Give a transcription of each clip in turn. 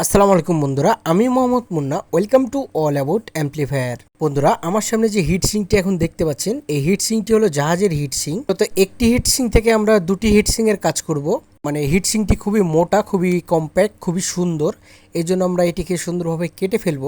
আসসালামু আলাইকুম বন্ধুরা, আমি Mohammad Munna, welcome to all about amplifier. বন্ধুরা, আমার সামনে যে হিট সিংটি এখন দেখতে পাচ্ছেন, এই হিট সিংটি হলো জাহাজের হিট সিং তো একটি হিট সিং থেকে আমরা দুটি হিট সিং এর কাজ করব। মানে হিট সিংটি খুবই মোটা, খুবই কম্প্যাক্ট খুবই সুন্দর। এই জন্য আমরা এটিকে সুন্দরভাবে কেটে ফেলব।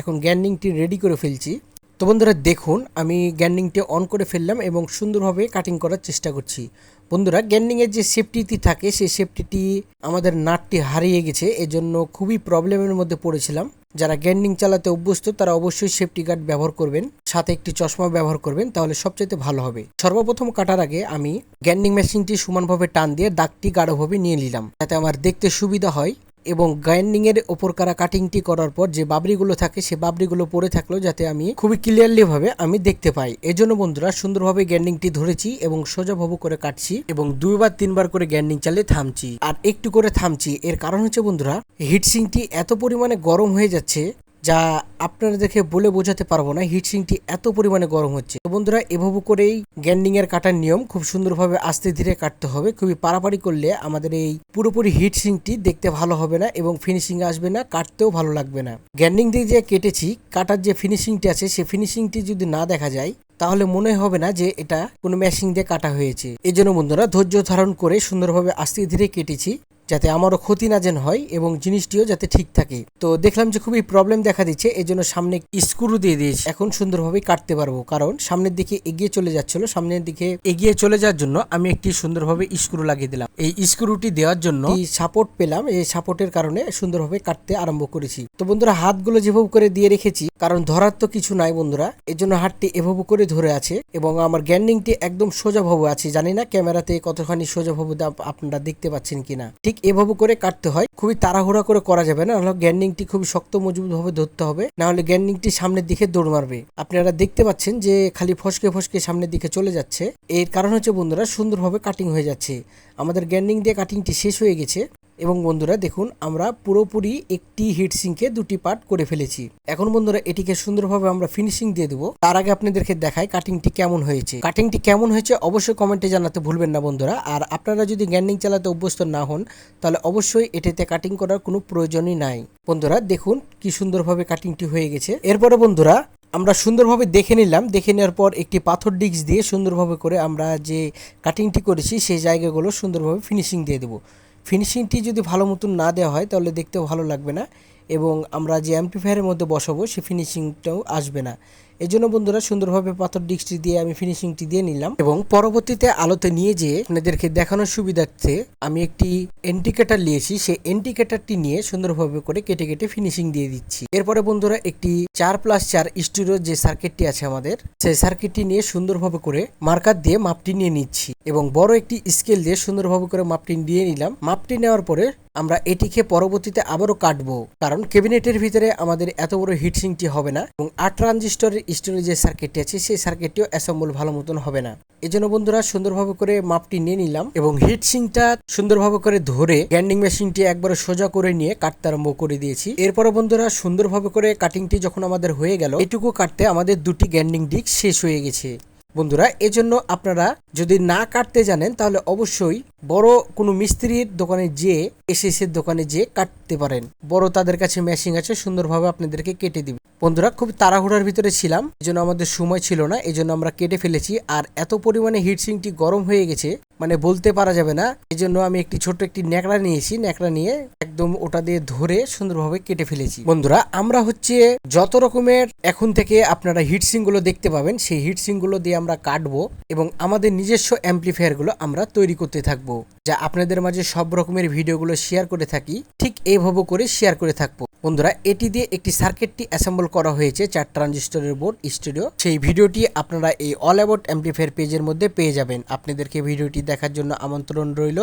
এখন গ্যান্ডিংটি রেডি করে ফেলছি। তো বন্ধুরা দেখুন, আমি গ্যান্ডিংটি অন করে ফেললাম এবং সুন্দরভাবে কাটিং করার চেষ্টা করছি। বন্ধুরা, গ্যান্ডিংয়ের যে সেফটিটি থাকে, সেই সেফটিটি আমাদের নাটটি হারিয়ে গেছে, এজন্য খুবই প্রবলেমের মধ্যে পড়েছিলাম। যারা গ্যান্ডিং চালাতে অভ্যস্ত, তারা অবশ্যই সেফটি গার্ড ব্যবহার করবেন, সাথে একটি চশমা ব্যবহার করবেন, তাহলে সবচেয়ে ভালো হবে। সর্বপ্রথম কাটার আগে আমি গ্যান্ডিং মেশিনটি সমানভাবে টান দিয়ে দাগটি গাঢ়ভাবে নিয়ে নিলাম, যাতে আমার দেখতে সুবিধা হয়। এবং গ্রাইন্ডিং এর ওপর কারা কাটিংটি করার পর যে বাবরিগুলো থাকে, সে বাবরিগুলো পরে থাকল যাতে আমি খুবই ক্লিয়ারলি ভাবে আমি দেখতে পাই। এজন্য বন্ধুরা, সুন্দরভাবে গ্যান্ডিংটি ধরেছি এবং সোজাভাবে করে কাটছি এবং দুইবার, তিনবার করে গ্যান্ডিং চালিয়ে থামছি। আর একটু করে থামছি। এর কারণ হচ্ছে বন্ধুরা হিটসিংটি এত পরিমাণে গরম হয়ে যাচ্ছে যা আপনাদেরকে বলে বোঝাতে পারব না হিটসিংটি এত পরিমাণে গরম হচ্ছে। তো বন্ধুরা, এভাবে করেই গ্যান্ডিং এর কাটার নিয়ম খুব সুন্দরভাবে আস্তে ধীরে কাটতে হবে। খুবই পারাপারি করলে আমাদের এই পুরোপুরি হিটসিংটি দেখতে ভালো হবে না এবং ফিনিশিং আসবে না, কাটতেও ভালো লাগবে না। গ্যান্ডিং দিয়ে যে কেটেছি, কাটার যে ফিনিশিংটি আছে, সে ফিনিশিংটি যদি না দেখা যায়, তাহলে মনে হবে না যে এটা কোনো মেশিন দিয়ে কাটা হয়েছে। এই জন্য বন্ধুরা, ধৈর্য ধারণ করে সুন্দরভাবে আস্তে ধীরে কেটেছি। যাতে আমারও ক্ষতি না যেন হয় এবং জিনিসটিও যাতে ঠিক থাকে। তো দেখলাম যে খুবই প্রবলেম দেখা দিচ্ছে এই জন্য সামনে স্ক্রু দিয়ে দিয়েছি। এখন সুন্দরভাবে কাটতে পারব, কারণ সামনের দিকে এগিয়ে চলে যাচ্ছিল। সামনের দিকে এগিয়ে চলে যাওয়ার জন্য আমি একটি সুন্দরভাবে স্ক্রু লাগিয়ে দিলাম। এই স্ক্রুটি দেওয়ার জন্য এই সাপোর্ট পেলাম। এই সাপোর্টের কারণে সুন্দরভাবে কাটতে আরম্ভ করেছি। তো বন্ধুরা, হাতগুলো যেভাবে করে দিয়ে রেখেছি, কারণ ধরার তো কিছু নাই বন্ধুরা এর জন্য হাতটি এভাবে করে ধরে আছে এবং আমার গ্যান্ডিংটি একদম সোজাভাবে আছে। জানি না ক্যামেরাতে কতখানি সোজাভাবে আপনারা দেখতে পাচ্ছেন কিনা। ঠিক ঠিক এভাবে করে কাটতে হয়। খুবই তাড়াহুড়া করে করা যাবে না, নাহলে গ্যান্ডিংটি খুবই শক্ত মজবুত ভাবে ধরতে হবে, নাহলে গ্যান্ডিংটি সামনের দিকে দৌড় মারবে। আপনারা দেখতে পাচ্ছেন যে খালি ফসকে ফসকে সামনের দিকে চলে যাচ্ছে। এর কারণ হচ্ছে বন্ধুরা, সুন্দরভাবে কাটিং হয়ে যাচ্ছে। আমাদের গ্যান্ডিং দিয়ে কাটিংটি শেষ হয়ে গেছে। এবং বন্ধুরা দেখুন, আমরা পুরোপুরি একটি হিট দুটি পার্ট করে ফেলেছি। এখন বন্ধুরা এটিকে সুন্দরভাবে আমরা ফিনিশিং দিয়ে দেবো। তার আগে আপনাদেরকে দেখাই কাটিংটি কেমন হয়েছে। কাটিংটি কেমন হয়েছে অবশ্যই কমেন্টে জানাতে ভুলবেন না বন্ধুরা। আর আপনারা যদি গ্যান্ডিং চালাতে অভ্যস্ত না হন, তাহলে অবশ্যই এটিতে কাটিং করার কোনো প্রয়োজনই নাই। বন্ধুরা দেখুন কি সুন্দরভাবে কাটিংটি হয়ে গেছে। এরপরে বন্ধুরা আমরা সুন্দরভাবে দেখে নিলাম। দেখে নেওয়ার পর একটি পাথর ডিস্ক দিয়ে সুন্দরভাবে করে আমরা যে কাটিংটি করেছি, সেই জায়গাগুলো সুন্দরভাবে ফিনিশিং দিয়ে দেবো। ফিনিশিংটি যদি ভালো মতন না দেওয়া হয় তাহলে দেখতেও ভালো লাগবে না। এবং আমরা যে অ্যাম্পলিফায়ারের মধ্যে বসাবো, সে ফিনিশিংটাও আসবে না। এই জন্য বন্ধুরা, সুন্দরভাবে পাথর ডিস্কটি দিয়ে আমি ফিনিশিংটি দিয়ে নিলাম এবং পরবর্তীতে আলোতে নিয়ে যেয়ে আপনাদেরকে দেখানোর সুবিধার্থে আমি একটি এন্টিকেটার নিয়েছি। সেই এন্টিকেটারটি নিয়ে সুন্দরভাবে করে কেটে কেটে ফিনিশিং দিয়ে দিচ্ছি। এরপরে বন্ধুরা, একটি চার প্লাস চার স্টুডিওর যে সার্কিটটি আছে আমাদের, সেই সার্কিটটি নিয়ে সুন্দরভাবে করে মার্কার দিয়ে মাপটি নিয়ে নিচ্ছি এবং বড় একটি স্কেল দিয়ে সুন্দরভাবে করে মাপটি দিয়ে নিলাম। মাপটি নেওয়ার পরে আমরা এটিকে পরবর্তীতে আবারও কাটবো। কারণ ক্যাবিনেটের ভিতরে আমাদের এত বড় হিটসিংটি হবে না এবং আট ট্রানজিস্টরের স্টোরেজ যে সার্কিটটি আছে, সেই সার্কিটটিও অ্যাসেম্বল ভালো মতন হবে না। এই জন্য বন্ধুরা, সুন্দরভাবে করে মাপটি নিয়ে নিলাম এবং হিটসিংটা সুন্দরভাবে করে ধরে গ্যান্ডিং মেশিনটি একবারে সোজা করে নিয়ে কাটতে আরম্ভ করে দিয়েছি। এরপরে বন্ধুরা, সুন্দরভাবে করে কাটিংটি যখন আমাদের হয়ে গেল, এটুকু কাটতে আমাদের দুটি গ্যান্ডিং ডিস্ক শেষ হয়ে গেছে। বন্ধুরা, এজন্য আপনারা যদি না কাটতে জানেন, তাহলে অবশ্যই বড় কোনো মিস্ত্রির দোকানে যে এসএস এর দোকানে যে কাটতে পারেন। বড় তাদের কাছে মেশিন আছে, সুন্দরভাবে আপনাদেরকে কেটে দিবে। বন্ধুরা, খুব তাড়াহুড়ার ভিতরে ছিলাম এই জন্য আমাদের সময় ছিল না এই জন্য আমরা কেটে ফেলেছি। আর এত পরিমাণে হিটসিংটি গরম হয়ে গেছে মানে বলতে পারা যাবে না। এই জন্য আমি একটি ছোট্ট একটি ন্যাকড়া নিয়েছি, ন্যাকড়া নিয়ে একদম ওটা দিয়ে ধরে সুন্দরভাবে কেটে ফেলেছি। বন্ধুরা, আমরা হচ্ছে যত রকমের এখন থেকে আপনারা হিটসিংগুলো দেখতে পাবেন, সেই হিটসিংগুলো দিয়ে আমরা কাটবো এবং আমাদের নিজস্ব অ্যাম্পলিফায়ারগুলো আমরা তৈরি করতে থাকব, যা আপনাদের মাঝে সব রকমের ভিডিওগুলো শেয়ার করে থাকি, ঠিক এইভাবে করে শেয়ার করে থাকব। বন্ধুরা, এটি দিয়ে একটি সার্কিটটি অ্যাসেম্বল করা হয়েছে চার ট্রানজিস্টরের বোর্ড স্টুডিও সেই ভিডিওটি আপনারা এই অল অ্যাবাউট অ্যাম্পলিফায়ার পেজের মধ্যে পেয়ে যাবেন। আপনাদেরকে ভিডিওটি দেখার জন্য আমন্ত্রণ রইল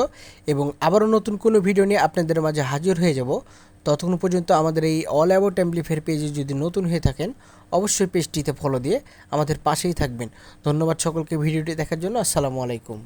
এবং আবারও নতুন কোনো ভিডিও নিয়ে আপনাদের মাঝে হাজির হয়ে যাব। ততক্ষণ পর্যন্ত আমাদের এই অল অ্যাবাউট অ্যাম্পলিফায়ার পেজে যদি নতুন হয়ে থাকেন, অবশ্যই পেজটিতে ফলো দিয়ে আমাদের পাশেই থাকবেন। ধন্যবাদ সকলকে ভিডিওটি দেখার জন্য। আসসালামু আলাইকুম।